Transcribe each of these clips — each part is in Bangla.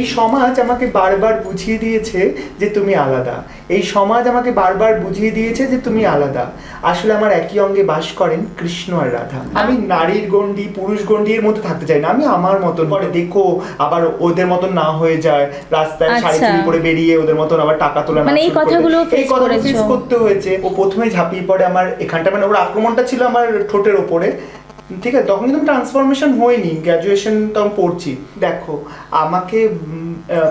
এই সমাজ আমাকে বারবার বুঝিয়ে দিয়েছে যে তুমি আলাদা। এই সমাজ আমাকে বারবার বুঝিয়ে দিয়েছে যে তুমি আলাদা। আসলে আমার একই অঙ্গে বাস করেন কৃষ্ণ আর রাধা। আমি নারীর গণ্ডি পুরুষ গণ্ডি এর মধ্যে থাকতে চাই না। আমি আমার মতন পরে দেখো আবার ওদের মতন না হয়ে যায়। রাস্তায় শাড়ি আচ্ছা। চুরি করে বেরিয়ে ওদের মতন আবার টাকা তোলা মানে এই কথাগুলো। এই কথাগুলো face করতে হয়েছে। ও প্রথমে ঝাঁপিয়ে পড়ে আমার এখানটা। মানে ওর আক্রমণটা ছিল আমার ঠোঁটের ওপরে। ঠিক আছে, তখন কিন্তু ট্রান্সফরমেশন হয়নি গ্র্যাজুয়েশন তখন পড়ছি। দেখো, আমাকে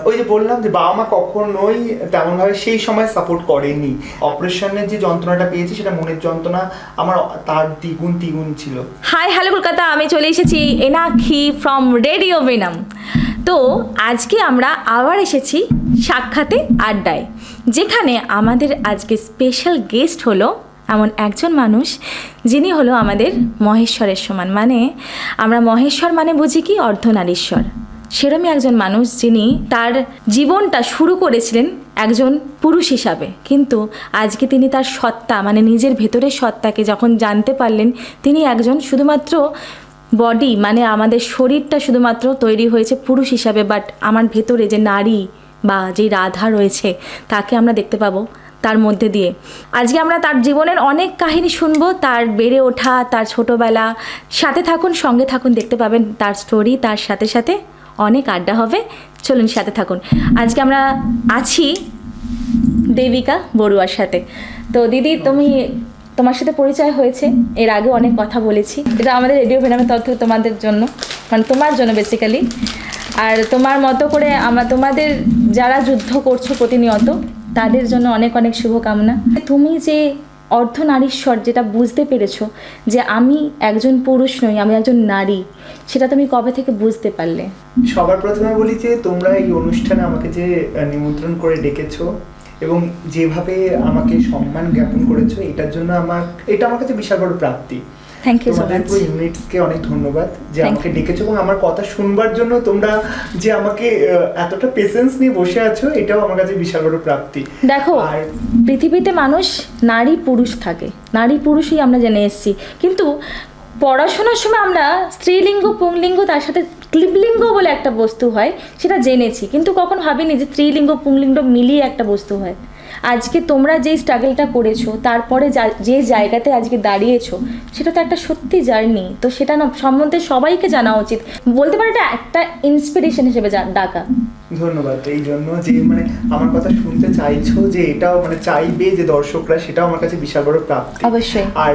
ওই যে বললাম যে বাবা মা কখনোই তেমন ভাবে সেই সময় সাপোর্ট করেনি। অপারেশনের যে যন্ত্রণাটা পেয়েছি সেটা মনের যন্ত্রণা আমার তার দ্বিগুণ তিগুণ ছিল। হাই হ্যালো কলকাতা, আমি চলে এসেছি এনাক্ষি ফ্রম রেডিও বেনাম তো আজকে আমরা আবার এসেছি সাক্ষাতে আড্ডায়, যেখানে আমাদের আজকে স্পেশাল গেস্ট হলো এমন একজন মানুষ যিনি হলো আমাদের মহেশ্বরের সমান। মানে আমরা মহেশ্বর মানে বুঝি কি? অর্ধনারীশ্বর। সেরমই একজন মানুষ যিনি তার জীবনটা শুরু করেছিলেন একজন পুরুষ হিসাবে। কিন্তু আজকে তিনি তার সত্তা মানে নিজের ভেতরের সত্তাকে যখন জানতে পারলেন, তিনি একজন শুধুমাত্র বডি মানে আমাদের শরীরটা শুধুমাত্র তৈরি হয়েছে পুরুষ হিসাবে বাট আমার ভেতরে যে নারী বা যে রাধা রয়েছে, তাকে আমরা দেখতে পাবো। তার মধ্যে দিয়ে। আজকে আমরা তার জীবনের অনেক কাহিনী শুনব, তার বেড়ে ওঠা, তার ছোটোবেলা। সাথে থাকুন, সঙ্গে থাকুন, দেখতে পাবেন তার স্টোরি তার সাথে সাথে অনেক আড্ডা হবে। চলুন সাথে থাকুন। আজকে আমরা আছি দেবিকা বড়ুয়ার সাথে। তো দিদি, তুমি তোমার সাথে পরিচয় হয়েছে, এর আগে অনেক কথা বলেছি। এটা আমাদের রেডিও ভেনামের তথ্য তোমাদের জন্য মানে তোমার জন্য বেসিক্যালি আর তোমার মতো করে আমার তোমাদের যারা যুদ্ধ করছ প্রতিনিয়ত তাদের জন্য অনেক অনেক শুভকামনা। তুমি যে অর্ধনারীশ্বর যেটা বুঝতে পেরেছ যে আমি একজন পুরুষ নই, আমি একজন নারী, সেটা তুমি কবে থেকে বুঝতে পারলে? সবার প্রথমে বলি যে তোমরা এই অনুষ্ঠানে আমাকে যে নিমন্ত্রণ করে ডেকেছো এবং যেভাবে আমাকে সম্মান জ্ঞাপন করেছ, এটার জন্য আমার, এটা আমার কাছে বিশাল বড় প্রাপ্তি। থ্যাংক ইউ সো মাচ ইউনিটসকে অনেক ধন্যবাদ যে আমাকে ডেকেছো এবং আমার কথা শুনবার জন্য তোমরা যে আমাকে এতটা পেশেন্স নিয়ে বসে আছো এটাও আমার কাছে বিশাল বড় প্রাপ্তি। দেখো আর পৃথিবীতে মানুষ নারী পুরুষ থাকে নারী পুরুষই আমরা জেনে এসেছি। কিন্তু পড়াশোনার সময় আমরা স্ত্রীলিঙ্গ পুংলিঙ্গ তার সাথে ক্লিবলিঙ্গ বলে একটা বস্তু হয় সেটা জেনেছি। কিন্তু কখন ভাবিনি যে স্ত্রীলিঙ্গ পুংলিঙ্গ মিলিয়ে একটা বস্তু হয়? আজকে তোমরা যেই স্ট্রাগলটা করেছ তারপরে যে জায়গাতে আজকে দাঁড়িয়েছো সেটা তো একটা সত্যি জার্নি। তো সেটা না সম্বন্ধে সবাইকে জানা উচিত। বলতে পারো এটা একটা ইন্সপিরেশন হিসেবে ডাকা। ধন্যবাদ এই জন্য যে মানে আমার কথা শুনতে চাইছো যে এটাও মানে চাইবে যে দর্শকরা সেটাও আমার কাছে বিশাল বড় প্রাপ্তি। অবশ্যই। আর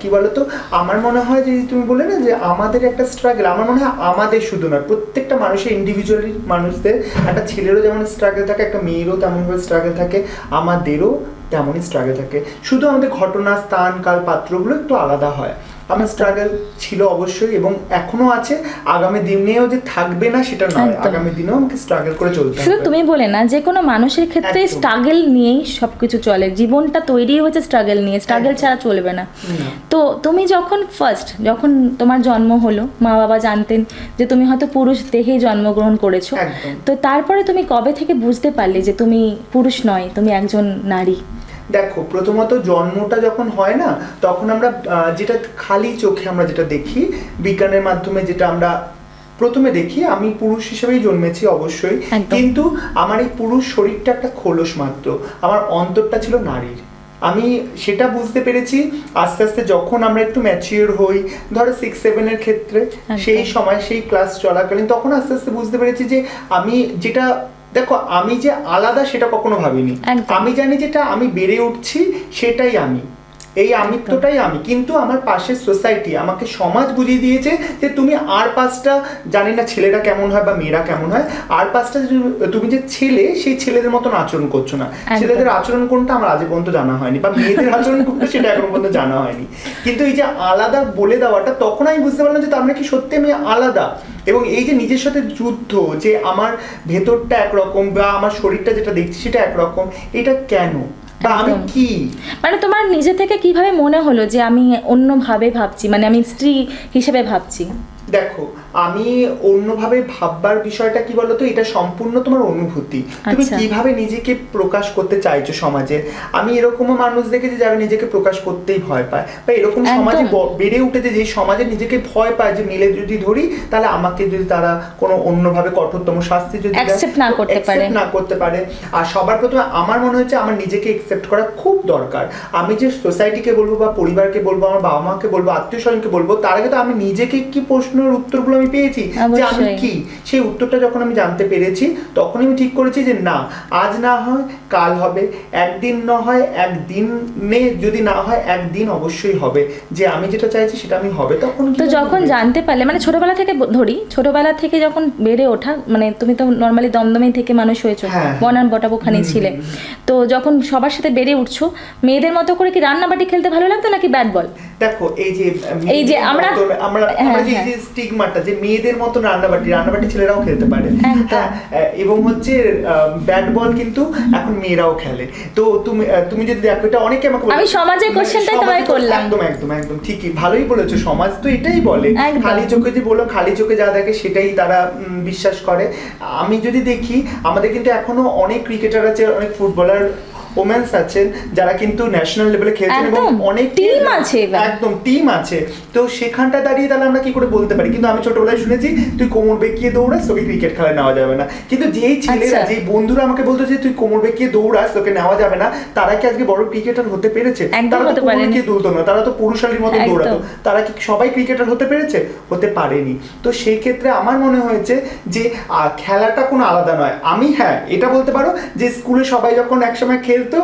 কি বলতো আমার মনে হয় যে তুমি বলে না যে আমাদের একটা স্ট্রাগল আমার মনে হয় আমাদের শুধু না প্রত্যেকটা মানুষের ইন্ডিভিজুয়ালি মানুষদের একটা ছেলেরও যেমন স্ট্রাগল থাকে একটা মেয়েরও তেমনভাবে স্ট্রাগল থাকে আমাদেরও তেমনই স্ট্রাগল থাকে। শুধু আমাদের ঘটনা স্থান কাল পাত্রগুলো একটু আলাদা হয়। আমার স্ট্রাগল ছিল অবশ্যই এবং এখনও আছে। আগামী দিনেও যে থাকবে না সেটা নয়। আগামী দিনেও আমাকে স্ট্রাগল করে চলতে শুধু তুমি বলে না যে কোনো মানুষের ক্ষেত্রে স্ট্রাগল নিয়েই সব কিছু চলে। জীবনটা তৈরি হয়েছে স্ট্রাগল নিয়ে। স্ট্রাগল ছাড়া চলবে না। তো তুমি যখন ফার্স্ট যখন তোমার জন্ম হলো মা বাবা জানতেন যে তুমি হয়তো পুরুষ দেহেই জন্মগ্রহণ করেছ। তো তারপরে তুমি কবে থেকে বুঝতে পারলে যে তুমি পুরুষ নয় তুমি একজন নারী? দেখো প্রথমত জন্মটা যখন হয় না তখন আমরা যেটা খালি চোখে আমরা যেটা দেখি বিজ্ঞানের মাধ্যমে যেটা আমরা প্রথমে দেখি আমি পুরুষ হিসেবেই জন্মেছি অবশ্যই কিন্তু আমার এই পুরুষ শরীরটা একটা খোলস মাত্র আমার অন্তরটা ছিল নারীর। আমি সেটা বুঝতে পেরেছি আস্তে আস্তে যখন আমরা একটু ম্যাচিওর হই ধরো সিক্স সেভেনের ক্ষেত্রে সেই সময় সেই ক্লাস চলাকালীন তখন আস্তে আস্তে বুঝতে পেরেছি যে আমি যেটা দেখো আমি যে আলাদা সেটা কখনো ভাবিনি। আমি জানি যেটা আমি বেড়ে উঠছি সেটাই আমি এই আমিত্বটাই আমি। কিন্তু আমার পাশের সোসাইটি আমাকে সমাজ বুঝিয়ে দিয়েছে যে তুমি আর পাঁচটা জানি না ছেলেরা কেমন হয় বা মেয়েরা কেমন হয় আর পাঁচটা তুমি যে ছেলে সেই ছেলেদের মতন আচরণ করছ না। ছেলেদের আচরণ কোনটা আমার আজ পর্যন্ত জানা হয়নি বা মেয়েদের আচরণ কোনটা সেটা এখনও পর্যন্ত জানা হয়নি। কিন্তু এই যে আলাদা বলে দেওয়াটা তখন আমি বুঝতে পারলাম যে তার মানে কি সত্যি আমি আলাদা। এবং এই যে নিজের সাথে যুদ্ধ যে আমার ভেতরটা একরকম বা আমার শরীরটা যেটা দেখছি সেটা একরকম এটা কেন? বা আমি কি? মানে তোমার নিজে থেকে কীভাবে মনে হলো যে আমি অন্যভাবে ভাবছি? মানে আমি স্ত্রী হিসেবে ভাবছি? দেখো আমি অন্যভাবে ভাববার বিষয়টা কি বলতো? এটা সম্পূর্ণ তোমার অনুভূতি। তুমি আচ্ছা। কীভাবে নিজেকে প্রকাশ করতে চাইছো সমাজে? আমি এরকমও মানুষ দেখেছি যারা নিজেকে প্রকাশ করতেই ভয় পায়। বা এরকম সমাজে বেড়ে উঠেছে যে সমাজে নিজেকে ভয় পায় যে মিলে যদি ধরি তাহলে আমাকে যদি তারা কোনো অন্যভাবে কঠোরতম শাস্তি যদি না করতে পারে। না করতে পারে। আর সবার প্রথমে আমার মনে হচ্ছে আমার নিজেকে একসেপ্ট করা খুব দরকার। আমি যে সোসাইটিকে বলব বা পরিবারকে বলব আমার বাবা মাকে বলব আত্মীয় স্বজনকে বলব তার আগে তো আমি নিজেকে কি প্রশ্নের উত্তরগুলো আমি পেয়েছি যে আমি কি? সেই উত্তরটা যখন আমি জানতে পেরেছি তখন আমি ঠিক করেছি যে না আজ না হয় কাল হবে। একদিন না হয় একদিনে যদি না হয় একদিন অবশ্যই হবে। যে আমি যেটা চাইছি সেটা আমি হবে। তখন তো যখন জানতে পারলে মানে ছোটবেলা থেকে ধরি ছোটবেলা থেকে যখন বেড়ে ওঠা মানে তুমি তো নর্মালি দমদমে থেকে মানুষ হয়েছো হ্যাঁ। বনান বটাব ওখানে ছিলে। তো যখন সবার সাথে বেড়ে উঠছো মেয়েদের মতো করে কি রান্নাবাটি খেলতে ভালো লাগতো নাকি ব্যাট বল? দেখো এই যে এই যে আমরা- আমরা হ্যাঁ, যে হ্যাঁ। যে স্টিগমাটা যে মেয়েদের মতন রান্নাবাটি রান্নাবাটি ছেলেরাও খেলতে পারে। হ্যাঁ এবং হচ্ছে ব্যাট বল কিন্তু এখন মেয়েরাও খেলে। তো তুমি তুমি যদি দেখো এটা অনেকে আমাকে আমি সমাজের questionটাই সমাজে তোমায় করলাম। একদম একদম একদম ঠিকই ভালোই বলেছ সমাজ তো এটাই বলে। খালি চোখে যে বলো খালি চোখে যা দেখে সেটাই তারা বিশ্বাস করে। আমি যদি দেখি আমাদের কিন্তু এখনও অনেক ক্রিকেটার আছে অনেক ফুটবলার ওমেন্স আছেন যারা কিন্তু ন্যাশনাল লেভেলে খেলছেন এবং অনেক Team আছে একদম টিম আছে। তো সেখানটা দাঁড়িয়ে তাহলে আমরা কি করে বলতে পারি? কিন্তু আমি ছোটবেলায় শুনেছি তুই কোমর বেঁকিয়ে দৌড়াস তোকে ক্রিকেট খেলা নেওয়া যাবে না। কিন্তু যেই ছেলেরা আচ্ছা। যেই বন্ধুরা আমাকে বলতো যে তুই কোমর বেঁকিয়ে দৌড়াস তোকে নেওয়া যাবে না তারা কি আজকে বড় ক্রিকেটার হতে পেরেছে? তারা তো কোমর বেঁকিয়ে দুলতো না তারা তো পুরুষালীর মতো দৌড়াতো। তারা কি সবাই ক্রিকেটার হতে পেরেছে? হতে পারেনি। তো সেই ক্ষেত্রে আমার মনে হয়েছে যে খেলাটা কোনো আলাদা নয়। আমি হ্যাঁ এটা বলতে পারো যে স্কুলে সবাই যখন একসময় খেলতো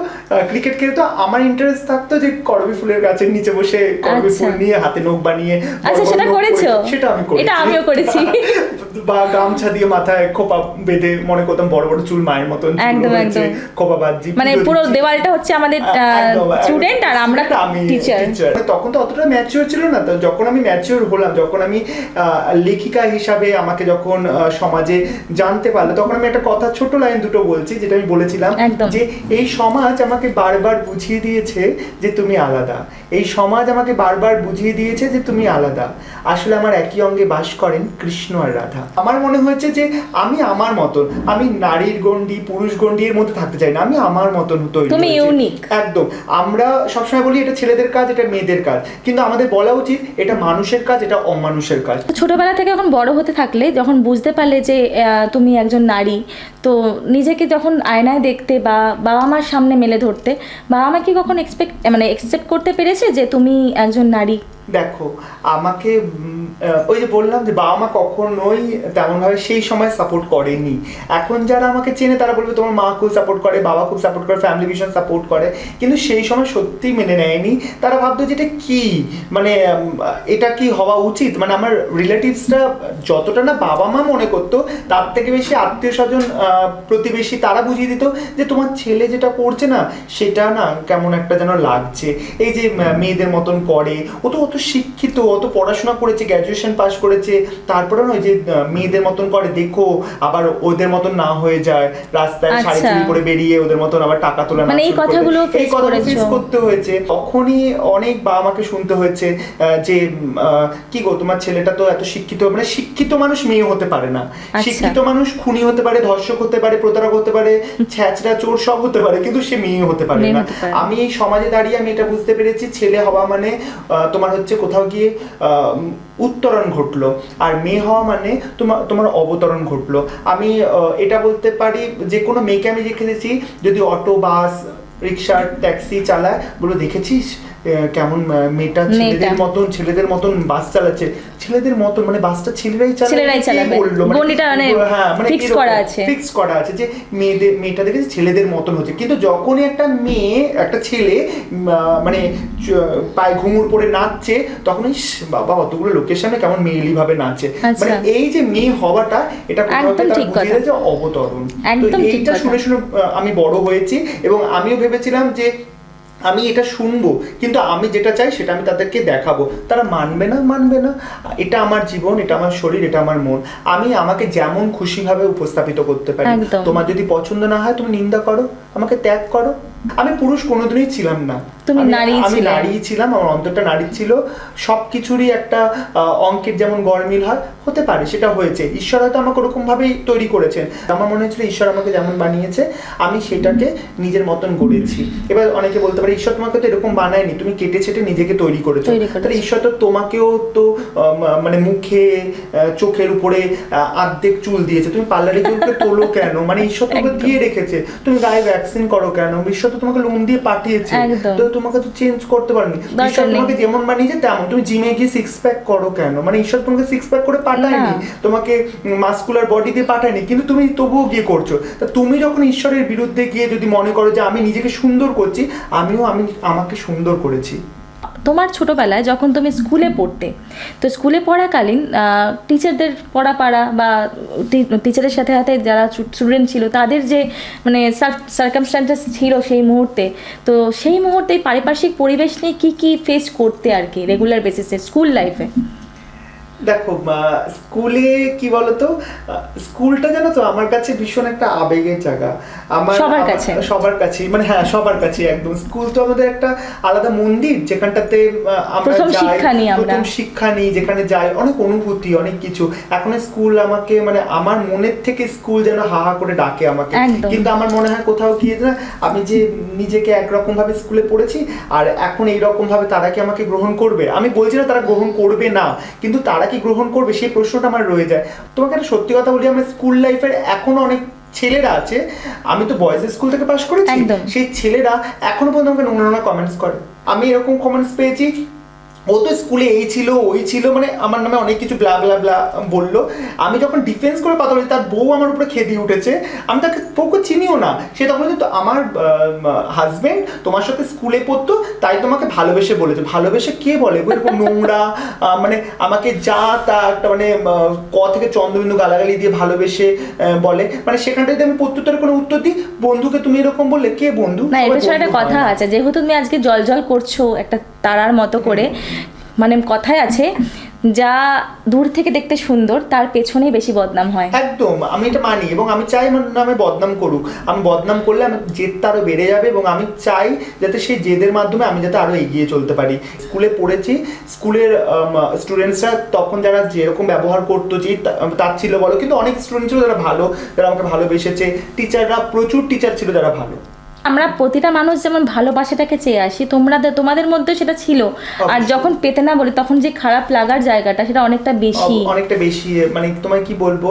ক্রিকেট খেলতো আমার ইন্টারেস্ট থাকতো যে করবি ফুলের গাছের নিচে বসে করবি আচ্ছা। ফুল নিয়ে হাতে নখ বানিয়ে আচ্ছা, সেটা করেছ? সেটা আমি করেছি এটা আমিও করেছি। বা গামছা দিয়ে মাথায় খোপা বেঁধে মনে করতাম বড় বড় চুল মায়ের মতন একদম, একদম। খোপা বাঁধছি মানে পুরো দেওয়ালটা হচ্ছে আমাদের স্টুডেন্ট আর আমরা টিচার মানে তখন তো অতটা ম্যাচিওর ছিল না তো যখন আমি ম্যাচিওর হলাম যখন আমি আহ, লেখিকা হিসাবে আমাকে যখন সমাজে জানতে পারল তখন আমি একটা কথা ছোট লাইন দুটো বলছি যেটা আমি বলেছিলাম যে এই সমাজ আমাকে বারবার বুঝিয়ে দিয়েছে যে তুমি আলাদা। এই সমাজ আমাকে বারবার বুঝিয়ে দিয়েছে যে তুমি আলাদা। আসলে আমার একই অঙ্গে বাস করেন কৃষ্ণ আর রাধা। আমার মনে হয়েছে যে আমি আমার মতন আমি নারীর গণ্ডি পুরুষ গণ্ডি এর মধ্যে থাকতে চাই না আমি আমার মতন তৈরি তুমি unique। একদম। আমরা সবসময় বলি এটা ছেলেদের কাজ এটা মেয়েদের কাজ। কিন্তু আমাদের বলা উচিত এটা মানুষের কাজ এটা অমানুষের কাজ। ছোটবেলা থেকে যখন বড় হতে থাকলে যখন বুঝতে পারলে যে তুমি একজন নারী তো নিজেকে যখন আয়নায় দেখতে বা বাবা মার সামনে মেলে ধরতে বাবা মা কখন এক্সপেক্ট মানে এক্সেপ্ট করতে পেরেছে যে তুমি একজন নারী দেখো, আমাকে ওই যে বললাম যে বাবা মা কখনোই তেমনভাবে সেই সময় সাপোর্ট করেনি। এখন যারা আমাকে চেনে, তারা বলবে তোমার মা খুব সাপোর্ট করে, বাবা খুব সাপোর্ট করে ফ্যামিলি ভীষণ সাপোর্ট করে। কিন্তু সেই সময় সত্যি মেনে নেয়নি। তারা ভাবতো যে এটা কি? মানে এটা কি হওয়া উচিত? মানে আমার রিলেটিভসরা যতটা না বাবা মা মনে করতো, তার থেকে বেশি আত্মীয় স্বজন প্রতিবেশী তারা বুঝিয়ে দিত যে তোমার ছেলে যেটা করছে না, সেটা না কেমন একটা যেন লাগছে। এই যে মেয়েদের মতন করে ও তো অত শিক্ষিত অত পড়াশোনা করেছে গ্র্যাজুয়েশন পাস করেছে তারপরে নয় যে মেয়েদের মতন করে দেখো আবার ওদের মতন না হয়ে যায় রাস্তায় শাড়ি আচ্ছা। চুড়ি পরে বেরিয়ে ওদের মতন আবার টাকা তোলা মানে এই কথাগুলো এই কথাগুলো face করতে হয়েছে তখনই অনেক বাবা মাকে শুনতে হয়েছে যে কি গো তোমার ছেলেটা তো এত শিক্ষিত মানে শিক্ষিত মানুষ মেয়ে হতে পারে না আচ্ছা। শিক্ষিত মানুষ খুনি হতে পারে ধর্ষক হতে পারে প্রতারক হতে পারে ছ্যাচরা চোর সব হতে পারে কিন্তু সে মেয়ে হতে পারে না। আমি এই সমাজে দাঁড়িয়ে আমি এটা বুঝতে পেরেছি ছেলে হওয়া মানে তোমার হচ্ছে কোথাও গিয়ে উত্তরণ ঘটলো। আর মেয়ে হওয়া মানে তোমার তোমার অবতরণ ঘটলো। আমি এটা বলতে পারি, যে কোনো মেয়েকে আমি দেখেছি যদি অটো, বাস, রিক্সা, ট্যাক্সি চালায়, বলে, দেখেছিস? কেমন মেয়েটা ছেলেদের মতন ছেলেদের মতন বাস চালাচ্ছে ছেলেদের মতন মানে বাসটা ছেলেরাই ছেলেরাই চালাবে। বলল? মানে- মানে হ্যাঁ মানে করা আছে। ফিক্স করা আছে যে মেয়েদের মেয়েটা দেখেছি ছেলেদের মতন হচ্ছে কিন্তু যখনই একটা মেয়ে একটা ছেলে মানে পায়ে ঘুঙুর পরে নাচছে তখন বাবা অতগুলো লোকের সামনে কেমন মেয়েলি ভাবে নাচে আচ্ছা। মানে এই যে মেয়ে হওয়াটা এটা একদম ঠিক কথা। যে অবতরণ তো এইটা। শুনে শুনে আমি বড় হয়েছি এবং আমিও ভেবেছিলাম যে আমি এটা শুনব কিন্তু আমি যেটা চাই সেটা আমি তাদেরকে দেখাবো। তারা মানবে না? মানবে না। এটা আমার জীবন এটা আমার শরীর এটা আমার মন। আমি আমাকে যেমন খুশিভাবে উপস্থাপিত করতে পারি। তোমার যদি পছন্দ না হয় তুমি নিন্দা করো। আমাকে ত্যাগ করো। আমি পুরুষ কোনোদিনই ছিলাম না। তুমি আমি- নারী আমি নারী ছিলাম আমার অন্তরটা নারী ছিল। সব কিছুরই একটা অঙ্কের যেমন গড়মিল হয় হতে পারে সেটা হয়েছে। ঈশ্বর হয়তো আমাকে ওরকম ভাবেই তৈরি করেছেন। আমার মনে হয়েছিল ঈশ্বর আমাকে যেমন বানিয়েছে আমি সেটাকে নিজের মতন গড়েছি। এবার অনেকে বলতে পারে ঈশ্বর তোমাকে তো এরকম বানায়নি তুমি কেটে ছেটে নিজেকে তৈরি করেছ। তাহলে ঈশ্বর তো তোমাকেও তো মানে মুখে চোখের উপরে আহ, অর্ধেক চুল দিয়েছে। তুমি পার্লারে ওকে তোলো কেন? মানে ঈশ্বর তোমাকে দিয়ে রেখেছে। তুমি গায়ে ভ্যাকসিন করো কেন? ঈশ্বর তো তোমাকে লোন দিয়ে পাঠিয়েছে। তো তোমাকে তো চেঞ্জ করতে পারেনি। ঈশ্বর তোমাকে যেমন বানিয়েছে তেমন। তুমি জিমে গিয়ে সিক্স প্যাক করো কেন? মানে ঈশ্বর তোমাকে সিক্স প্যাক করে পাঠায়নি। তোমাকে মাস্কুলার বডি দিয়ে পাঠায়নি। কিন্তু তুমি তবুও গিয়ে করছ। তা তুমি যখন ঈশ্বরের বিরুদ্ধে গিয়ে যদি মনে করো যে আমি নিজেকে সুন্দর করছি আমিও আমি আমাকে সুন্দর করেছি। তোমার ছোটোবেলায় যখন তুমি স্কুলে পড়তে, তো স্কুলে পড়াকালীন টিচারদের পড়া পাড়া বা টিচারের সাথে সাথে যারা স্টুডেন্ট ছিল, তাদের যে মানে সার্কামস্ট্যান্সেস ছিল সেই মুহূর্তে, তো সেই মুহূর্তে পারিপার্শ্বিক পরিবেশ নিয়ে কী কী ফেস করতে আর কি রেগুলার বেসিসে স্কুল লাইফে দেখো স্কুলে কি বলতো? স্কুলটা জানো তো আমার কাছে ভীষণ একটা আবেগের জায়গা। আমার সবার কাছে। সবার কাছে মানে হ্যাঁ সবার কাছে একদম। স্কুল তো আমাদের একটা আলাদা মন্দির যেখানটাতে আমরা প্রথম যাই, শিক্ষা নিই প্রথম শিক্ষা নিই যেখানে যাই অনেক অনুভূতি অনেক কিছু। এখন স্কুল আমাকে মানে আমার মনের থেকে স্কুল যেন হা হা করে ডাকে আমাকে। কিন্তু আমার মনে হয় কোথাও কি না আমি যে নিজেকে একরকম ভাবে স্কুলে পড়েছি আর এখন এই রকম ভাবে তারা কি আমাকে গ্রহণ করবে? আমি বলছি না তারা গ্রহণ করবে না কিন্তু তারা কি গ্রহণ করবে সেই প্রশ্নটা আমার রয়ে যায়। তোমাকে একটা সত্যি কথা বলি আমার স্কুল লাইফের এখনও অনেক ছেলেরা আছে। আমি তো বয়েজ স্কুল থেকে পাশ করেছি। সেই ছেলেরা এখনও পর্যন্ত আমাকে নোংরা নোংরা কমেন্টস করে। আমি এরকম কমেন্টস পেয়েছি ও তো স্কুলে এই ছিল ওই ছিল মানে আমার নামে অনেক কিছু ব্লা ব্লা ব্লা বলল। আমি যখন ডিফেন্স করে কথা বলি তার বউ আমার উপরে খেদিয়ে উঠেছে। আমি তাকে বউকে চিনিও না। সে তখন তো আমার হাজবেন্ড তোমার সাথে স্কুলে পড়তো তাই তোমাকে ভালোবেসে বলেছে। ভালোবেসে কে বলে? এরকম নোংরা মানে আমাকে যা তা একটা মানে ক থেকে চন্দ্রবিন্দু গালাগালি দিয়ে ভালোবেসে বলে। মানে সেখানটায় যদি আমি প্রত্যুত্তরের কোনো উত্তর দিই বন্ধুকে তুমি এরকম বললে কে বন্ধু? না এর পেছনে একটা কথা আছে। যেহেতু তুমি আজকে জল জল করছ একটা তারার মতো করে মানে কথায় আছে, যা দূর থেকে দেখতে সুন্দর, তার পেছনেই বেশি বদনাম হয়। একদম, আমি এটা মানি এবং আমি চাই আমার নামে বদনাম করুক। আমি বদনাম করলে আমি জেদটা আরও বেড়ে যাবে এবং আমি চাই যাতে সেই জেদের মাধ্যমে আমি যাতে আরও এগিয়ে চলতে পারি। স্কুলে পড়েছি, স্কুলের স্টুডেন্টসরা তখন যারা যেরকম ব্যবহার করতো, যে তার ছিল বলো কিন্তু অনেক স্টুডেন্ট ছিল যারা ভালো, যারা আমাকে ভালোবেসেছে। টিচাররা প্রচুর টিচার ছিল যারা ভালো। আমরা প্রতিটা মানুষ যেমন ভালোবাসাটাকে চেয়ে আসি তোমরা তোমাদের মধ্যে সেটা ছিল। আর যখন পেতে না বলি তখন যে খারাপ লাগার জায়গাটা সেটা অনেকটা বেশি। অনেকটা বেশি মানে তোমায় কি বলব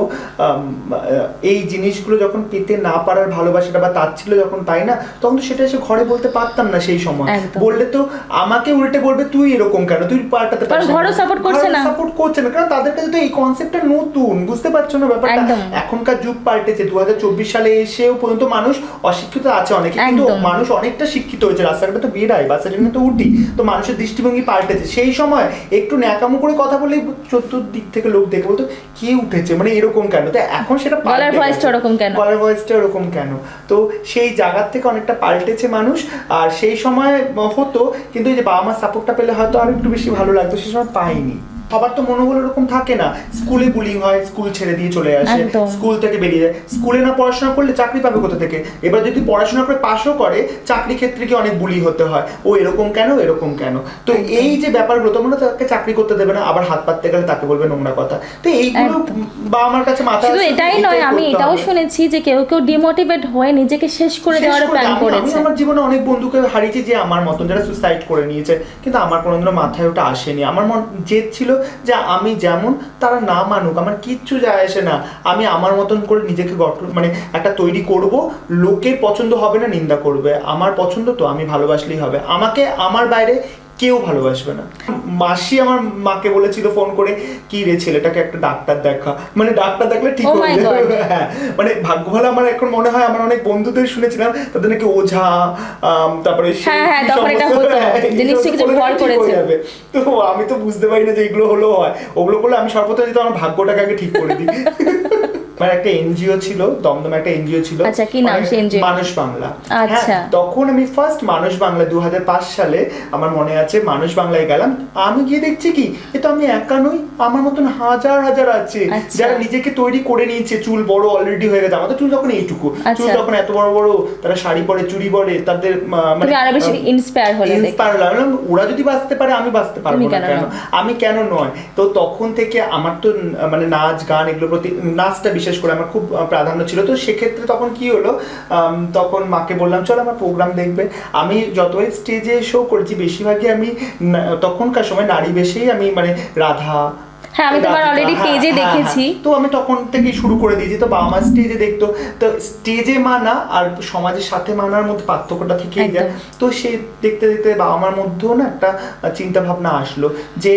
এই জিনিসগুলো যখন পেতে না পারার ভালোবাসাটা বা তার ছিল যখন পাই না তখন তো সেটা এসে ঘরে বলতে পারতাম না সেই সময়। বললে তো আমাকে উল্টে বলবে তুই এরকম কেন? তুই পাল্টাতে কারণ ঘরও support করছে না। সাপোর্ট করছে না। কারণ তাদের কাছে তো এই কনসেপ্টটা নতুন বুঝতে পারছ না ব্যাপারটা? এখনকার যুগ পাল্টেছে। দু হাজার চব্বিশ সালে এসেও পর্যন্ত মানুষ অশিক্ষিত আছে অনেকে। কিন্তু মানুষ অনেকটা শিক্ষিত হয়েছে রাস্তাঘাটে তো বেরাই বাসের জন্য তো উঠি তো মানুষের দৃষ্টিভঙ্গি পাল্টেছে। সেই সময় একটু ন্যাকামো করে কথা বললেই চতুর্দিক থেকে লোক দেখে বলতো কে উঠেছে? মানে এরকম কেন? তো এখন সেটা গলার ভয়েসটা ওরকম কেন? গলার ভয়েসটা ওরকম কেন? তো সেই জায়গার থেকে অনেকটা পাল্টেছে মানুষ আর সেই সময় হতো কিন্তু এই যে বাবা মার সাপোর্টটা পেলে হয়তো আরও একটু বেশি ভালো লাগতো সেই সময় পাইনি। সবার তো মনোবল এরকম থাকে না। স্কুলে বুলিং হয় স্কুল ছেড়ে দিয়ে চলে আসে স্কুল থেকে বেরিয়ে যায়। স্কুলে না পড়াশোনা করলে চাকরি পাবে কোথা থেকে? এবার যদি পড়াশোনা করে পাশও করে চাকরি ক্ষেত্রে কি অনেক বুলি হতে হয়? ও এরকম কেন এরকম কেন? তো এই যে ব্যাপারগুলো তোমরা তাকে চাকরি করতে দেবে না আবার হাত পাততে গেলে তাকে বলবে নোংরা কথা। তো এইগুলো বা আমার কাছে মাথা শুধু এটাই নয় আমি এটাও শুনেছি যে কেউ কেউ ডিমোটিভেট হয়ে নিজেকে শেষ করে দেওয়ার প্ল্যান করেছে। আমার জীবনে অনেক বন্ধুকে হারিয়েছি যে আমার মতন যারা সুসাইড করে নিয়েছে। কিন্তু আমার কোনোদিনও মাথায় ওটা আসেনি। আমার মন জেদ ছিল যে আমি যেমন তারা না মানুক, আমার কিচ্ছু যায় আসে না। আমি আমার মতন করে নিজেকে গঠন মানে একটা তৈরি করব, লোকের পছন্দ হবে না, নিন্দা করবে। আমার পছন্দ তো, আমি ভালোবাসলেই হবে। আমাকে আমার বাইরে কেউ ভালোবাসবে না। মাসি আমার মাকে বলেছিল ফোন করে কি রে ছেলেটাকে একটা ডাক্তার দেখা। মানে ডাক্তার দেখলে ঠিক Oh হয়ে যাবে হ্যাঁ মানে ভাগ্য ভালো আমার এখন মনে হয় আমার অনেক বন্ধুদের শুনেছিলাম তাদের নাকি ওঝা তারপরে হ্যাঁ, হ্যাঁ। হ্যাঁ। তো আমি তো বুঝতে পারি না যে এগুলো হলো হয়। ওগুলো করলে আমি সর্বপ্রথম যেহেতু আমার ভাগ্যটাকে আগে ঠিক করে দিই। আমার একটা এনজিও ছিল দমদমে একটা এনজিও ছিল। আচ্ছা, কি নাম মানে সেই NGO? মানুষ বাংলা। আচ্ছা। হ্যাঁ, তখন আমি ফার্স্ট মানুষ বাংলা দু সালে আমার মনে আছে মানুষ বাংলায় গেলাম। আমি গিয়ে দেখছি কি এ তো আমি একা নই আমার মতন হাজার হাজার আছে। আচ্ছা। যারা নিজেকে তৈরি করে নিয়েছে চুল বড় অলরেডি হয়ে গেছে আমাদের চুল তখন এইটুকু। চুল আচ্ছা। তখন এত বড় বড় তারা শাড়ি পরে চুড়ি পরে তাদের মানে আরও বেশি ইন্সপায়ার হলে ইন্সপায়ার ওরা যদি বাঁচতে পারে আমি বাঁচতে পারব না কেন কেন? আমি কেন নয়? তো তখন থেকে আমার তো মানে নাচ গান এগুলোর প্রতি নাচটা বিশেষ করে আমার খুব প্রাধান্য ছিল। তো সেক্ষেত্রে তখন কি হলো তখন মাকে বললাম, চল আমার প্রোগ্রাম দেখবে। আমি যতই স্টেজে শো করেছি, বেশিরভাগই আমি তখনকার সময় নারী বেশেই আমি মানে রাধা হ্যাঁ, আমি তোমার রাধিকা, already হ্যাঁ, এ হ্যাঁ, দেখেছি। হ্যাঁ। তো আমি তখন থেকে শুরু করে দিয়েছি তো বাবা মা স্টেজে দেখতো। তো স্টেজে মানা আর সমাজের সাথে মানার মধ্যে পার্থক্যটা থেকেই যায়। তো সে দেখতে দেখতে বাবা মার মধ্যেও না একটা চিন্তা ভাবনা আসলো যে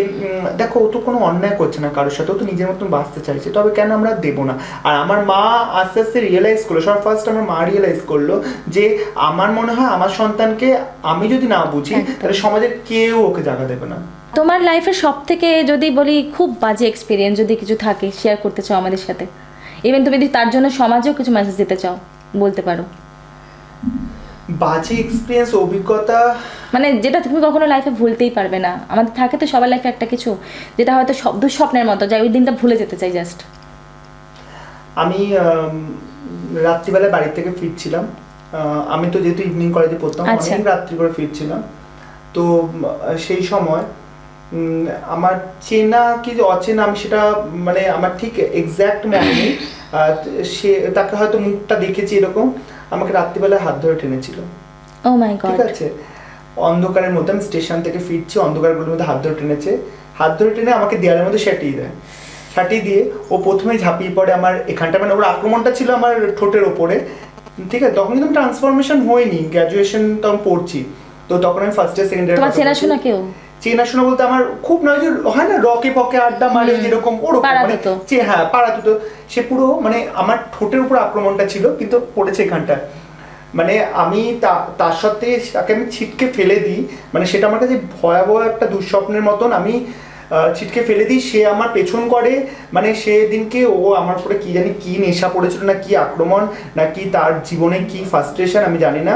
দেখো ও তো কোনো অন্যায় করছে না কারোর সাথে ও তো নিজের মতন বাঁচতে চাইছে তবে কেন আমরা দেবো না? আর আমার মা আস্তে আস্তে রিয়েলাইজ করল সব ফার্স্ট আমার মা রিয়েলাইজ করল যে আমার মনে হয় আমার সন্তানকে আমি যদি না বুঝি তাহলে সমাজের কেউ ওকে জায়গা দেবে না। তোমার লাইফের সব থেকে যদি বলি খুব বাজে এক্সপিরিয়েন্স যদি কিছু থাকে শেয়ার করতে চাও আমাদের সাথে। ইভেন তুমি যদি তার জন্য সমাজেও কিছু মেসেজ দিতে চাও বলতে পারো। বাজে এক্সপিরিয়েন্স অভিজ্ঞতা? মানে যেটা তুমি কখনো লাইফে ভুলতেই পারবে না। আমাদের থাকে তো সবার লাইফে একটা কিছু যেটা হয়তো সব দুঃস্বপ্নের মতো যাই ওই দিনটা ভুলে যেতে চাই জাস্ট আমি রাত্রিবেলা বাড়ি থেকে ফিরছিলাম। আমি তো যেহেতু ইভিনিং কলেজে পড়তাম আচ্ছা। অনেক রাত্রি করে ফিরছিলাম। তো সেই সময় আমার চেনা কি যে অচেনা আমি সেটা মানে আমার ঠিক এক্স্যাক্ট মনে নেই। সে তাকে হয়তো মুখটা দেখেছি এরকম। আমাকে রাত্রিবেলা হাত ধরে টেনেছিল। ও মাই ঠিক আছে? অন্ধকারের মধ্যে আমি স্টেশন থেকে ফিরছি অন্ধকারগুলোর মধ্যে হাত ধরে টেনেছে। হাত ধরে টেনে আমাকে দেয়ালের মধ্যে সাটিয়ে দেয়। সাটিয়ে দিয়ে ও প্রথমে ঝাঁপিয়ে পড়ে আমার এখানটা মানে ওর আক্রমণটা ছিল আমার ঠোঁটের ওপরে। ঠিক আছে? তখন কিন্তু ট্রান্সফরমেশন হয়নি গ্র্যাজুয়েশন তখন পড়ছি। তো তখন আমি ফার্স্ট ইয়ার সেকেন্ড চেনাশোনা কেউ? চেনাশোনা বলতে আমার খুব নয় যে হয় না রকে পকে আড্ডা মারে যেরকম ওরকম মানে যে হ্যাঁ পাড়া দুটো সে পুরো মানে আমার ঠোঁটের উপর আক্রমণটা ছিল কিন্তু পড়েছে এখানটা। মানে আমি তার সাথে তাকে আমি ছিটকে ফেলে দিই। মানে সেটা আমার কাছে ভয়াবহ একটা দুঃস্বপ্নের মতন। আমি ছিটকে ফেলে দিই সে আমার পেছন করে। মানে সেদিনকে ও আমার উপরে কি জানি কি নেশা পড়েছিল না কি আক্রমণ না কি তার জীবনে কি ফার্স্ট্রেশন আমি জানি না।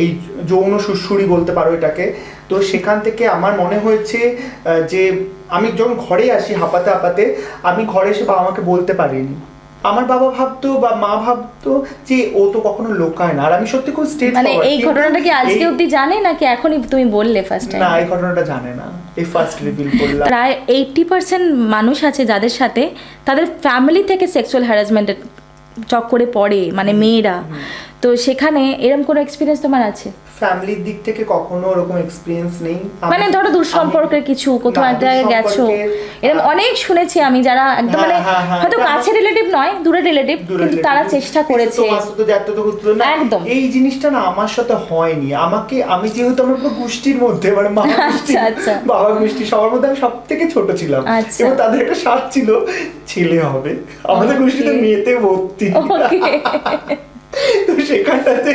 এই যৌন সুশ্রুরি বলতে পারো এটাকে। তো সেখান থেকে আমার মনে হয়েছে যে আমি যখন ঘরে আসি হাঁপাতে হাঁপাতে আমি ঘরে এসে বাবা আমাকে বলতে পারিনি। আমার বাবা ভাবতো বা মা ভাবতো যে ও তো কখনো লোকায় না। আর আমি সত্যি খুব স্টেট মানে এই ঘটনাটা কি আজকে অবধি জানে নাকি এখনই তুমি বললে ফার্স্ট টাইম না এই ঘটনাটা জানে না। এই ফার্স্ট রিভিল করলাম। প্রায় এইটটি পার্সেন্ট মানুষ আছে যাদের সাথে তাদের ফ্যামিলি থেকে সেক্সুয়াল হ্যারাসমেন্টের চক্করে পড়ে মানে মেয়েরা। তো সেখানে এরকম কোনো এক্সপিরিয়েন্স তোমার আছে? ফ্যামিলির দিক থেকে কখনো ওরকম এক্সপিরিয়েন্স নেই মানে ধরো দূর সম্পর্কের কিছু কোথাও না, এক জায়গায় গেছো এরকম অনেক শুনেছি আমি যারা একদম হ্যাঁ, মানে হ্যাঁ, হ্যাঁ, হয়তো এটা কাছে রিলেটিভ নয় দূরে রিলেটিভ কিন্তু তারা চেষ্টা করেছে। একদম। এই জিনিসটা না আমার সাথে হয়নি আমাকে আমি যেহেতু আমার পুরো গোষ্ঠীর মধ্যে মানে মা আচ্ছা, আচ্ছা। বাবা গোষ্ঠী সবার মধ্যে আমি সব থেকে ছোট ছিলাম আচ্ছা। এবং তাদের একটা স্বাদ ছিল ছেলে হবে আমাদের. গোষ্ঠীতে মেয়েতে ভর্তি তো সেখানটাতে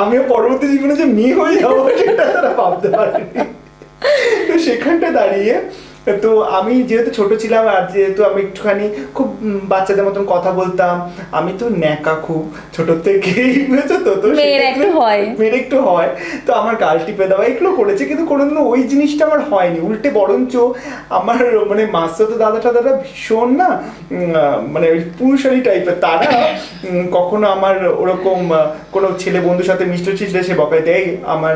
আমিও পরবর্তী জীবনে যে মেয়ে হয়ে যাব সেটা তারা ভাবতে পারেনি। তো সেখানটা দাঁড়িয়ে তো আমি যেহেতু ছোট ছিলাম আর যেহেতু আমি একটুখানি খুব বাচ্চাদের মতন কথা বলতাম আমি তো ন্যাকা খুব ছোট থেকেই বুঝেছ তো? তো মেয়ের একটু হয়। মেয়ের একটু হয়। তো আমার গাল টিপে দেওয়া এগুলো করেছে কিন্তু কোনোদিনও ওই জিনিসটা আমার হয়নি। উল্টে বরঞ্চ আমার মানে মাস্তো দাদা টাদারা ভীষণ না মানে ওই পুরুষালী টাইপের তারা কখনো আমার ওরকম কোনো ছেলে বন্ধুর সাথে মিষ্টি ছিটলে সে বকায় দেয়। আমার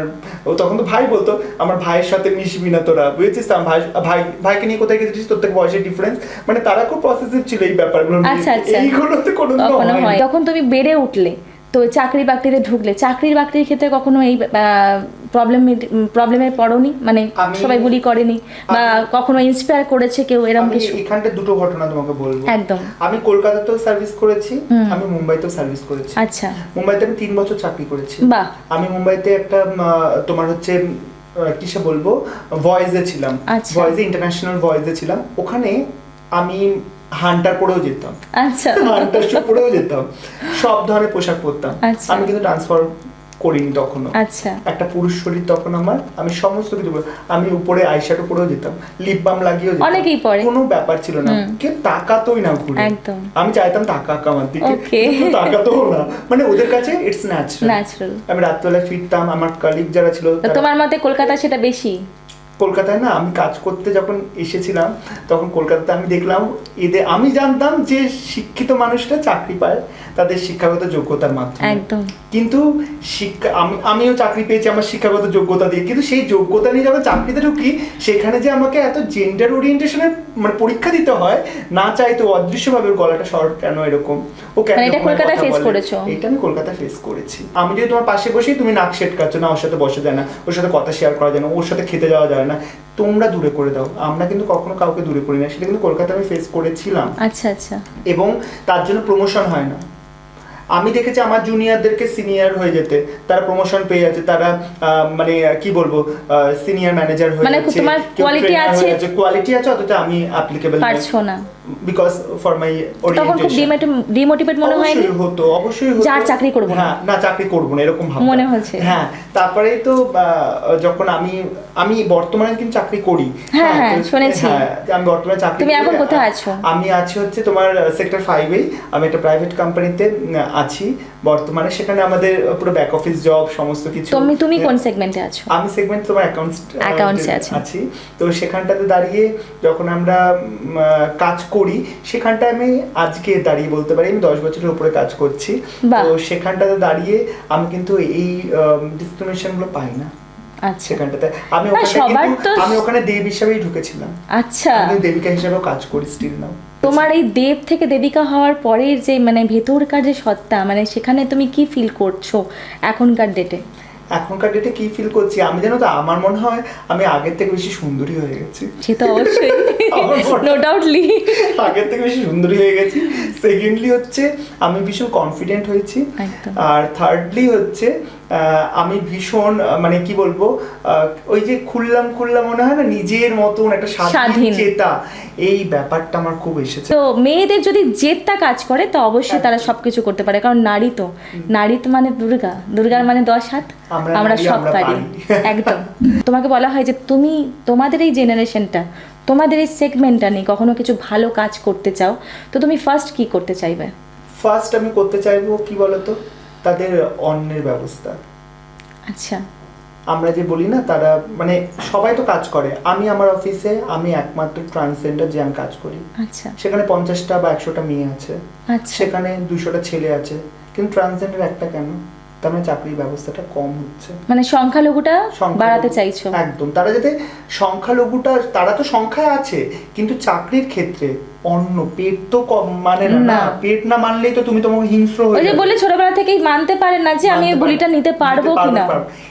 ও তখন তো ভাই বলতো আমার ভাইয়ের সাথে মিশবি না তোরা। বুঝেছিস? আমার ভাই ভাই ভাইকে নিয়ে কোথায় গেছিস তোর থেকে বয়সের ডিফারেন্স মানে তারা খুব পসেসিভ ছিল এই ব্যাপারগুলো। আচ্ছা, আচ্ছা। এইগুলোতে কোনো হয় যখন তুমি বেড়ে উঠলে তো চাকরি বাকরিতে ঢুকলে চাকরির বাকরির ক্ষেত্রে কখনো এই প্রবলেম প্রবলেমে পড়োনি? মানে সবাই বুলি করেনি? বা কখনো ইন্সপায়ার করেছে কেউ এরকম কিছু? এখানটা দুটো ঘটনা তোমাকে বলব। একদম। আমি কলকাতাতেও সার্ভিস করেছি। আমি মুম্বাইতেও সার্ভিস করেছি। আচ্ছা। মুম্বাইতে আমি তিন বছর চাকরি করেছি। বাহ। আমি মুম্বাইতে একটা তোমার হচ্ছে কিসে বলব? ভয়েসে ছিলাম। ভয়েসে ইন্টারন্যাশনাল ভয়েসে ছিলাম। ওখানে আমি হান্টার পরেও যেতাম। আচ্ছা। হান্টার শু পরেও যেতাম। সব ধরনের পোশাক পরতাম। আচ্ছা। আমি কিন্তু ট্রান্সফার করিনি তখনও। আচ্ছা। একটা পুরুষ শরীর তখন আমার আমি সমস্ত কিছু আমি উপরে আইশ্যাডো পরেও যেতাম লিপ বাম লাগিয়েও যেতাম। অনেকেই পরে। কোনো ব্যাপার ছিল না। কেউ তাকাতোই না ঘুরে। একদম। আমি চাইতাম তাকাক আমার দিকে। তাকাতোও না। মানে ওদের কাছে ইটস ন্যাচারাল ন্যাচারাল আমি রাত্রেবেলায় ফিরতাম আমার কলিগ যারা ছিল তোমার মতে কলকাতা সেটা বেশি? কলকাতায় না আমি কাজ করতে যখন এসেছিলাম তখন কলকাতাতে আমি দেখলাম এদের আমি জানতাম যে শিক্ষিত মানুষরা চাকরি পায়। তাদের শিক্ষাগত যোগ্যতার মাধ্যমে। একদম। কিন্তু শিক্ষা আমি আমিও চাকরি পেয়েছি আমার শিক্ষাগত যোগ্যতা দিয়ে। কিন্তু সেই যোগ্যতা নিয়ে যখন চাকরিতে ঢুকি সেখানে যে আমাকে এত জেন্ডার ওরিয়েন্টেশনের মানে পরীক্ষা দিতে হয় না চাইতো অদৃশ্যভাবে গলাটা শর্ট কেন এরকম? ও কেন মানে এটা face বলে? করেছ? এটা আমি কলকাতায় ফেস করেছি। আমি যদি তোমার পাশে বসি তুমি নাক সেটকাচ্ছ না ওর সাথে বসে যায় না ওর সাথে কথা শেয়ার করা যায় না ওর সাথে খেতে যাওয়া যায় না। তোমরা দূরে করে দাও। আমরা কিন্তু কখনো কাউকে দূরে করি না। সেটা কিন্তু কলকাতায় আমি ফেস করেছিলাম। আচ্ছা আচ্ছা। এবং তার জন্য প্রমোশন হয় না। আমি দেখেছি আমার জুনিয়রদেরকে সিনিয়র হয়ে যেতে। তারা প্রমোশন পেয়ে যাচ্ছে তারা মানে কি বলব সিনিয়র ম্যানেজার হয়ে মানে যাচ্ছে তোমার quality আছে? কোয়ালিটি আছে অথচ আমি অ্যাপ্লিকেবল পারছ না। বিকজ ফর মাই তখন খুব ডিমোটিভেট মনে হয়নি অবশ্যই হতো অবশ্যই হতো যার চাকরি করব না। হ্যাঁ না চাকরি করব না এরকম। মনে হচ্ছে। হ্যাঁ তারপরে তো যখন আমি আমি বর্তমানে কিন্তু চাকরি করি হ্যাঁ, হ্যাঁ, শুনেছি। হ্যাঁ, আমি বর্তমানে চাকরি তুমি এখন কোথায় আছো? আমি আছি হচ্ছে তোমার সেক্টর ফাইভেই আমি একটা প্রাইভেট কোম্পানিতে আছি বর্তমানে সেখানে আমাদের পুরো ব্যাক অফিস জব সমস্ত কিছু তুমি তুমি কোন সেগমেন্টে আছো আমি সেগমেন্ট তোমার অ্যাকাউন্টস আছি। তো সেখানটাতে দাঁড়িয়ে যখন আমরা কাজ করি সেখানটায় আমি আজকে দাঁড়িয়ে বলতে পারি আমি দশ বছরের উপরে কাজ করছি। তো সেখানটাতে দাঁড়িয়ে আমি কিন্তু এই ডিসক্রিমিনেশনগুলো পাই না। আচ্ছা। সেখানটাতে আমি ওখানে আমি ওখানে দেব হিসাবেই ঢুকেছিলাম। আচ্ছা। আমি দেবিকা হিসাবেও কাজ করি স্টিল নাও তোমার এই দেব থেকে দেবিকা হওয়ার পরের যে মানে ভেতরকার যে সত্তা মানে সেখানে তুমি কি ফিল করছ এখনকার ডেটে এখনকার ডেটে কি ফিল করছি? আমি জানো তো আমার মনে হয় আমি আগের থেকে বেশি সুন্দরী হয়ে গেছি। সে তো অবশ্যই। নো ডাউটলি আগের থেকে বেশি সুন্দরী হয়ে গেছি। সেকেন্ডলি হচ্ছে আমি ভীষণ কনফিডেন্ট হয়েছি। আর থার্ডলি হচ্ছে আমি ভীষণ মানে কি বলব ওই যে খুললাম খুললাম মনে হয় না নিজের মতন একটা স্বাধীন। চেতা। এই ব্যাপারটা আমার খুব এসেছে। তো মেয়েদের যদি জেদটা কাজ করে তো অবশ্যই তারা সবকিছু করতে পারে। কারণ নারী তো। নারী তো মানে দুর্গা। দুর্গার মানে দশ হাত। আমরা সব পারি। পারি। একদম। তোমাকে বলা হয় যে তুমি তোমাদের এই জেনারেশনটা তোমাদের এই সেগমেন্টটা নিয়ে কখনো কিছু ভালো কাজ করতে চাও? তো তুমি ফার্স্ট কি করতে চাইবে? ফার্স্ট আমি করতে চাইব কি বলতো? তাদের অন্যের ব্যবস্থা। আচ্ছা। আমরা যে বলি না তারা মানে সবাই তো কাজ করে। আমি আমার অফিসে আমি একমাত্র ট্রান্সজেন্ডার যে আমি কাজ করি। আচ্ছা। সেখানে পঞ্চাশটা বা একশোটা মেয়ে আছে। আচ্ছা। সেখানে দুশোটা ছেলে আছে। কিন্তু ট্রান্সজেন্ডার একটা কেন? তার মানে চাকরির ব্যবস্থাটা কম হচ্ছে। মানে সংখ্যালঘুটা সংখ্যালঘু- বাড়াতে চাইছো? একদম। তারা যাতে সংখ্যালঘুটা তারা তো সংখ্যায় আছে কিন্তু চাকরির ক্ষেত্রে অন্য পেট তো কম মানে না। পেট না মানলেই তো তুমি তোমাকে হিংস্র ওই হয়ে যে যাবে। বলে ছোটবেলা থেকেই মানতে পারে না যে আমি এই বুলিটা। নিতে পারব কিনা।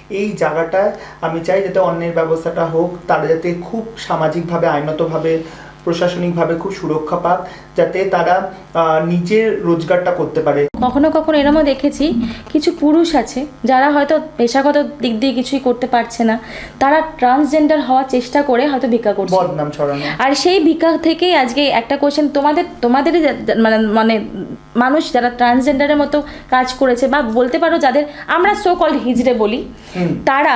এই জায়গাটায় আমি চাই যাতে অন্যের ব্যবস্থাটা হোক তারা যাতে খুব সামাজিকভাবে আইনতভাবে প্রশাসনিকভাবে খুব সুরক্ষা পাক যাতে তারা নিজের রোজগারটা করতে পারে। কখনো কখনো এরমও দেখেছি কিছু পুরুষ আছে যারা হয়তো পেশাগত দিক দিয়ে কিছুই করতে পারছে না। তারা ট্রান্সজেন্ডার হওয়ার চেষ্টা করে হয়তো ভিক্ষা করছে। বদনাম ছড়ানো। আর সেই ভিক্ষা থেকেই আজকে একটা কোশ্চেন তোমাদের তোমাদের মানে মানে মানুষ যারা ট্রান্সজেন্ডারের মতো কাজ করেছে বা বলতে পারো যাদের আমরা সো কল্ড হিজড়ে বলি তারা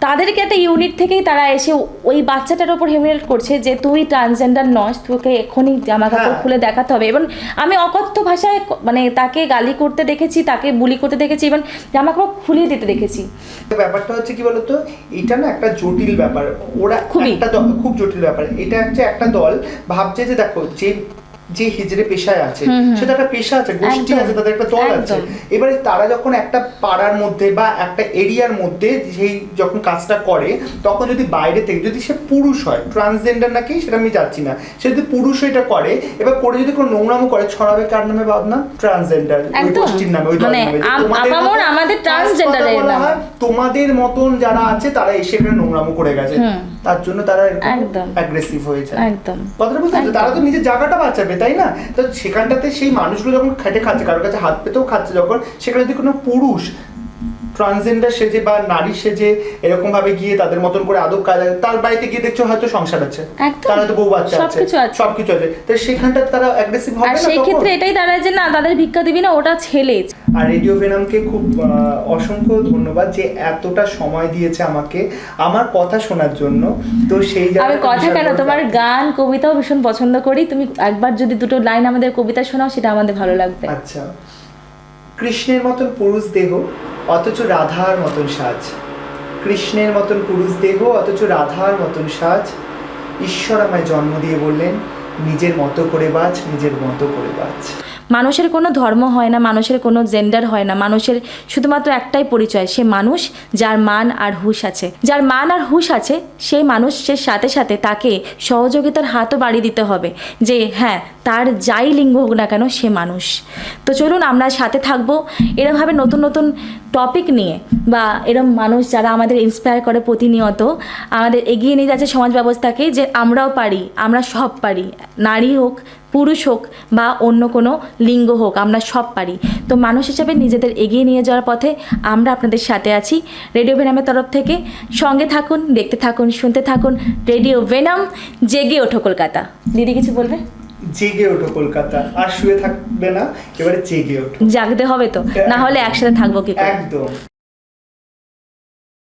তাদেরকে একটা ইউনিট থেকেই তারা এসে ওই বাচ্চাটার ওপর হিউমিলেট করছে যে তুই ট্রান্সজেন্ডার নস তোকে এখনই জামা কাপড় হ্যাঁ। খুলে দেখাতে হবে। এবং আমি অকথ্য ভাষায় মানে তাকে গালি করতে দেখেছি তাকে বুলি করতে দেখেছি এবং জামা কাপড় খুলিয়ে দিতে দেখেছি। ব্যাপারটা হচ্ছে কি বলতো? এটা না একটা জটিল ব্যাপার। ওরা খুবই। একটা খুব জটিল ব্যাপার। এটা হচ্ছে একটা দল ভাবছে যে দেখো যে যে হিজড়ে পেশায় আছে সেটা একটা পেশা আছে গোষ্ঠী আছে তাদের একটা দল আছে। এবারে তারা যখন একটা পাড়ার মধ্যে বা একটা এরিয়ার মধ্যে সেই যখন কাজটা করে তখন যদি বাইরে থেকে যদি সে পুরুষ হয় ট্রান্সজেন্ডার নাকি সেটা আমি যাচ্ছি না। সে যদি পুরুষ এটা করে এবার করে যদি কোনো নোংরামো করে ছড়াবে কার নামে ভাবনা? ট্রান্সজেন্ডার ওই গোষ্ঠীর নামে ওই দলের মানে নামে। তোমাদের আমাদের। হয়, তোমাদের মতন যারা আছে তারা এসে এখানে নোংরামো করে গেছে। তার জন্য তারা একদম। অ্যাগ্রেসিভ হয়ে যায়। একদম। কথাটা বুঝতে পারছ? তারা তো নিজের জায়গাটা বাঁচাবে। তাই না? তো সেখানটাতে সেই মানুষগুলো যখন খেটে খাচ্ছে কারোর কাছে হাত পেতেও খাচ্ছে যখন সেখানে যদি কোনো পুরুষ ট্রান্সজেন্ডার সেজে বা নারী সেজে এরকম ভাবে গিয়ে তাদের মতন করে আদব কাজ তার বাড়িতে গিয়ে দেখছ হয়তো সংসার আছে। তার হয়তো বউ বাচ্চা আছে। সবকিছু আছে। তো সেখানটা তারা অ্যাগ্রেসিভ হবে না সেই ক্ষেত্রে এটাই দাঁড়ায় যে না তাদের ভিক্ষা দিবি না ওটা ছেলে। আর রেডিও ভেনামকে খুব অসংখ্য ধন্যবাদ যে এতটা সময় দিয়েছে আমাকে আমার কথা শোনার জন্য। তো সেই আমি কথা কেন? তোমার গান কবিতাও ভীষণ পছন্দ করি। তুমি একবার যদি দুটো লাইন আমাদের কবিতা শোনাও সেটা আমাদের ভালো লাগবে। আচ্ছা। কৃষ্ণের মতন পুরুষ দেহ অথচ রাধার মতন সাজ। কৃষ্ণের মতন পুরুষ দেহ অথচ রাধার মতন সাজ। ঈশ্বর আমায় জন্ম দিয়ে বললেন নিজের মতো করে বাঁচ নিজের মতো করে বাঁচ। মানুষের কোনো ধর্ম হয় না, মানুষের কোনো জেন্ডার হয় না, মানুষের শুধুমাত্র একটাই পরিচয়, সে মানুষ যার মান আর হুঁশ আছে। যার মান আর হুঁশ আছে সেই মানুষের সাথে সাথে তাকে সহযোগিতার হাতও বাড়িয়ে দিতে হবে যে হ্যাঁ তার যাই লিঙ্গ হোক না কেন, সে মানুষ। তো চলুন আমরা সাথে থাকব এরমভাবে নতুন নতুন টপিক নিয়ে বা এরম মানুষ যারা আমাদের ইন্সপায়ার করে প্রতিনিয়ত, আমাদের এগিয়ে নিয়ে যাচ্ছে সমাজ ব্যবস্থাকে যে আমরাও পারি, আমরা সব পারি, নারী হোক পুরুষ হোক বা অন্য কোনো লিঙ্গ হোক আমরা সব পারি। তো মানুষ হিসাবে নিজেদের এগিয়ে নিয়ে যাওয়ার পথে আমরা আপনাদের সাথে আছি। রেডিও ভেনামের তরফ থেকে সঙ্গে থাকুন দেখতে থাকুন শুনতে থাকুন। রেডিও ভেনাম জেগে ওঠো কলকাতা। দিদি কিছু বলবে? জেগে ওঠো কলকাতা আর শুয়ে থাকবে না এবারে জেগে ওঠো। জাগতে হবে তো না হলে একসাথে থাকব কি করে? একদম।